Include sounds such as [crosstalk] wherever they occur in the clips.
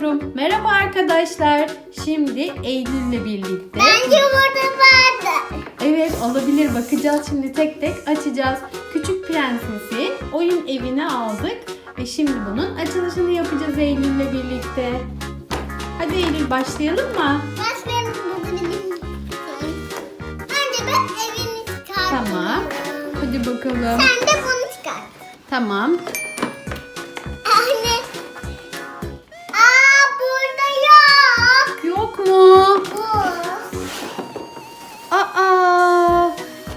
açıyorum. Merhaba arkadaşlar. Şimdi Eylül'le birlikte. Bence burada vardı. Evet olabilir. Bakacağız şimdi tek tek açacağız. Küçük Prenses'i oyun evine aldık. Ve şimdi bunun açılışını yapacağız Eylül'le birlikte. Hadi Eylül başlayalım mı? Başlayalım. Önce ben evini çıkartıyorum. Tamam. Hadi bakalım. Sen de bunu çıkart. Tamam. Mu? Aa!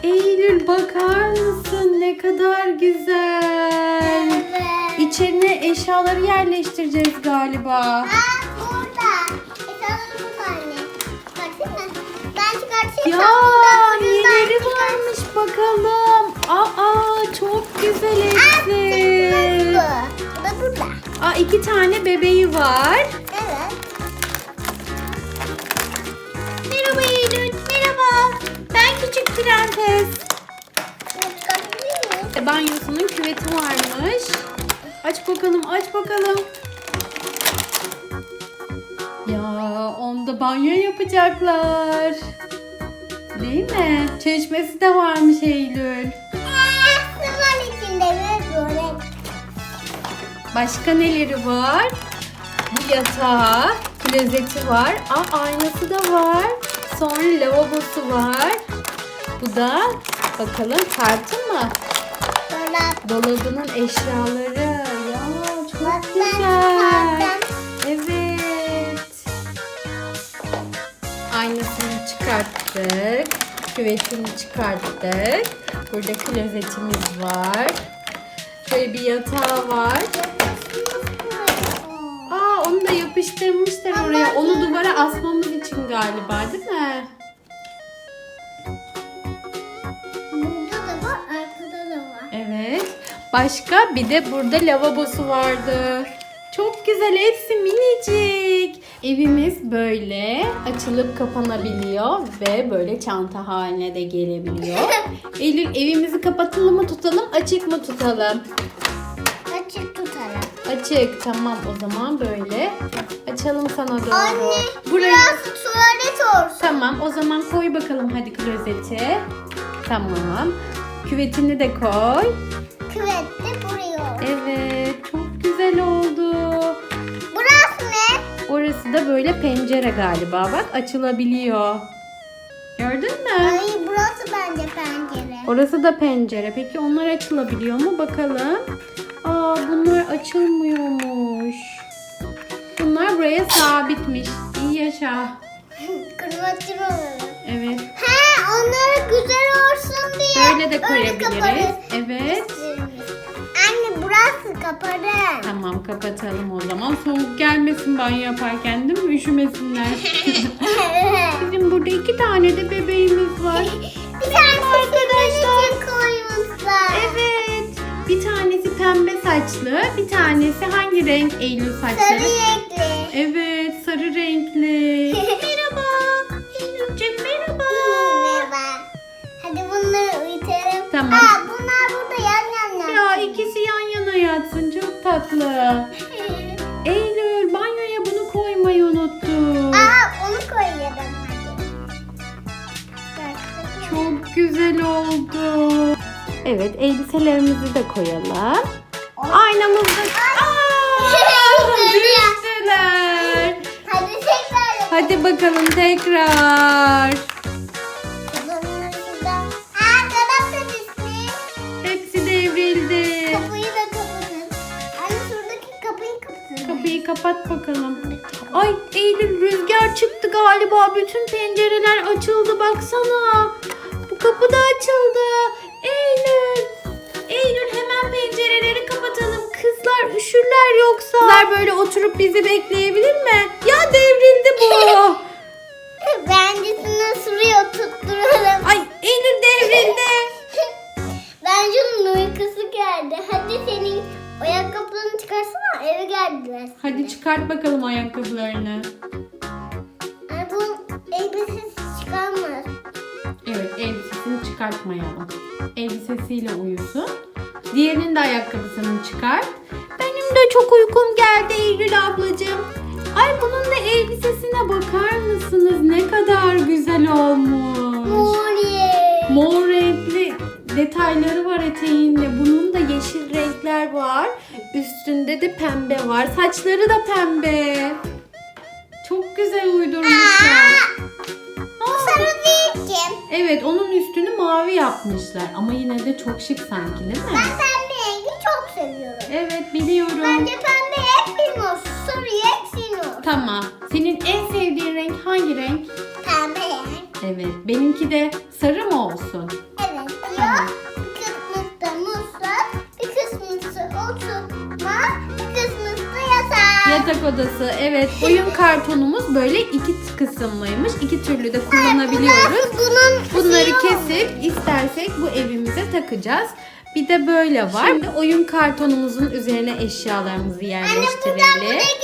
Eylül bakar mısın? Ne kadar güzel. Evet. İçerine eşyaları yerleştireceğiz galiba. Aa burada. E sana burada anne. Mı? Ben çıkartayım. Ya neleri varmış bakalım. Aa çok güzel Aa, hepsi. Bu. Bu da burada. Aa iki tane bebeği var. Ben küçük prenses. E, Banyosunun küveti varmış. Aç bakalım, aç bakalım. Ya onda banyo yapacaklar. Değil mi? Çeşmesi de varmış Eylül. Başka neleri var? Bu yatağı, klozeti var. Aa aynası da var. Sonra lavabosu var. Bu da bakalım tartı mı? Dolap. Dolabının eşyaları. Ya çok Bak güzel. Evet. Aynasını çıkarttık. Küvetini çıkarttık. Burada klozetimiz var. Şöyle bir yatağı var. Onu da yapıştırmışlar oraya. Onu duvara asmamız için galiba değil mi? Burada da var, arkada da var. Evet. Başka bir de burada lavabosu vardı. Çok güzel hepsi minicik. Evimiz böyle açılıp kapanabiliyor ve böyle çanta haline de gelebiliyor. [laughs] Eylül evimizi kapatalım mı tutalım açık mı tutalım? Açık tamam o zaman böyle açalım sana doğru. Anne, Burayı biraz tuvalet olsun. Tamam o zaman koy bakalım hadi klozeti. Tamam. Küvetini de koy. Küvet de buraya. Evet çok güzel oldu. Burası ne? Orası da böyle pencere galiba bak açılabiliyor. Gördün mü? Ay burası bence pencere. Orası da pencere. Peki onlar açılabiliyor mu bakalım? Aa bunlar açılmıyormuş. Bunlar buraya sabitmiş. İyi yaşa. Olur. Evet. He onları güzel olsun diye. Böyle de koyabiliriz. Evet. Anne burası kaparı. Tamam kapatalım o zaman. Soğuk gelmesin banyo yaparken değil mi? Üşümesinler. [laughs] Bizim burada iki tane de bebeğimiz var. [laughs] Bir tanesi arkadaşlar koymuşlar. Evet. Pembe saçlı. Bir tanesi hangi renk Eylül saçları? Sarı renkli. Evet sarı renkli. [laughs] merhaba. Eylül'cüm merhaba. Merhaba. Hadi bunları uyutalım. Tamam. Aa, bunlar burada yan yan yan. Ya ikisi yan yana yatsın çok tatlı. [laughs] Eylül banyoya bunu koymayı unuttuk. Aa onu koyalım hadi. Çok güzel oldu. Evet elbiselerimizi de koyalım. Aynamızı Aa, [laughs] düştüler. Hadi tekrar. Hadi bakalım tekrar. Aa dolap da düşmüş. Hepsi devrildi. Kapıyı da kapatın. Anne şuradaki kapıyı kapatın. Kapıyı kapat bakalım. Ay Eylül rüzgar çıktı galiba. Bütün pencereler açıldı baksana. Bu kapı da açıldı. Yoksa. Kızlar böyle oturup bizi bekleyebilir mi? Ya devrildi bu. [laughs] Bence şunu şuraya tutturalım. Ay Eylül devrildi. [laughs] Bence onun uykusu geldi. Hadi senin ayakkabılarını çıkarsana eve geldiler. Hadi çıkart bakalım ayakkabılarını. Ay bu elbisesi çıkarmaz. Evet elbisesini çıkartmayalım. Elbisesiyle uyusun. Diğerinin de ayakkabısını çıkart. Benim de çok uykum geldi Eylül ablacığım. Ay bunun da elbisesine bakar mısınız? Ne kadar güzel olmuş. Moriye. Mor renkli detayları var eteğinde. Bunun da yeşil renkler var. Üstünde de pembe var. Saçları da pembe. Çok güzel uydurmuşlar. Bu sarı değil ki. Evet onun üstünü mavi yapmışlar. Ama yine de çok şık sanki değil mi? Ben pembe rengi çok seviyorum. Evet biliyorum. Bence pembe hep benim olsun. Sarı hep olsun. Tamam. Senin en sevdiğin renk hangi renk? Pembe renk. Evet. Benimki de sarı mı olsun? Evet. Ya bir yatak. Odası. Evet. Oyun kartonumuz böyle iki kısımlıymış. İki türlü de kullanabiliyoruz. Bunun Bunları kesip istersek bu evimize takacağız. Bir de böyle var. Şimdi oyun kartonumuzun üzerine eşyalarımızı yerleştirelim. Evet.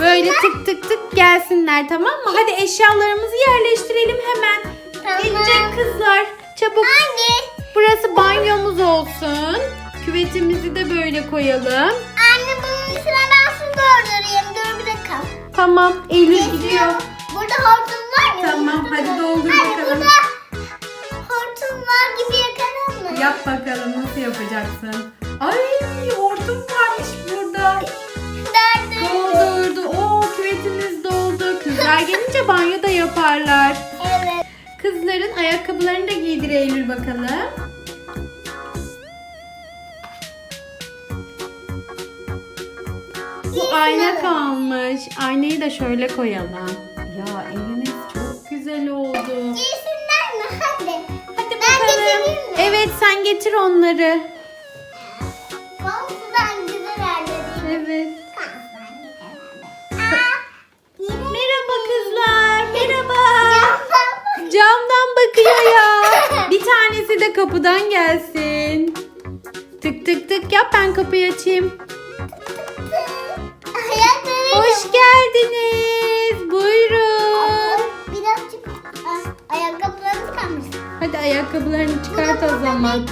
Böyle tık tık tık gelsinler tamam mı? Hadi eşyalarımızı yerleştirelim hemen. Tamam. Gelecek kızlar. Çabuk. Anne. Burası banyomuz olsun. Küvetimizi de böyle koyalım. Üstüne ben su doldurayım. Dur bir dakika. Tamam. Eylül gidiyor. Burada hortum var mı? Tamam, hadi doldur Anne bakalım. burada hortum var gibi yakalım mı? Yap bakalım nasıl yapacaksın. Ay hortum varmış burada. Dördü. Doldurdu. Oo küvetimiz doldu. Kızlar gelince banyo da yaparlar. Evet. Kızların ayakkabılarını da giydir Eylül bakalım. Ayna kalmış. Aynayı da şöyle koyalım. Ya evimiz çok güzel oldu. Giysinler mi? Hadi. Hadi Ben bakalım. getireyim mi? Evet sen getir onları. Komşudan güzel halledeyim. Evet. [laughs] Merhaba kızlar. Merhaba. Camdan bakıyor ya. [laughs] Bir tanesi de kapıdan gelsin. Tık tık tık yap ben kapıyı açayım. Hoş geldiniz. Buyurun. Birazcık ayakkabılarımız kalmış. Hadi ayakkabılarını çıkart o zaman.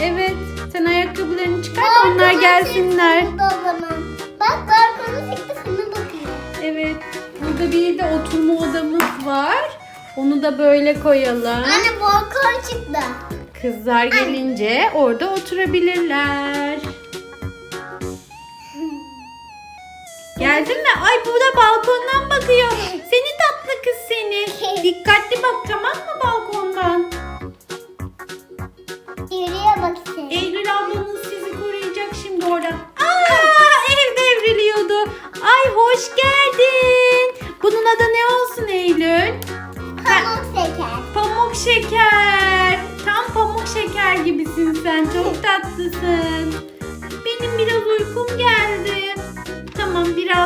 Evet. Sen ayakkabılarını çıkart Balkona onlar gelsinler. çıktı o zaman. Bak balkona çıktı sana bakıyor. Evet. Burada bir de oturma odamız var. Onu da böyle koyalım. Anne balkon çıktı. Kızlar gelince orada oturabilirler. Geldin mi? Ay bu da balkondan bakıyor. Seni tatlı kız seni. [laughs] Dikkatli bak tamam mı balkondan? Yürüye bak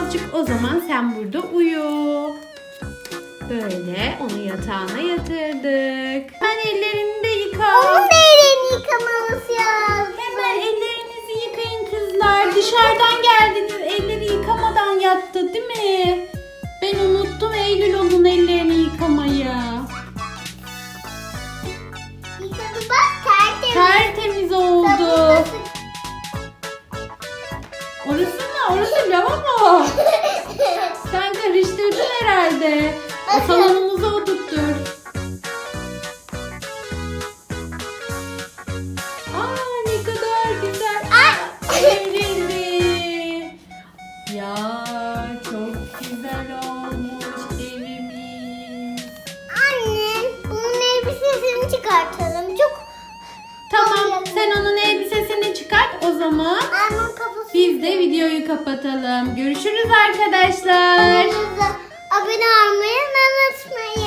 birazcık o zaman sen burada uyu. Böyle onu yatağına yatırdık. Ben ellerini de yıka. Onun da elini yıkamamız lazım. Hemen ellerinizi yıkayın kızlar. Dışarıdan geldiniz. Elleri yıkamadan yattı değil mi? o zaman biz de videoyu kapatalım. Görüşürüz arkadaşlar. Abone olmayı unutmayın.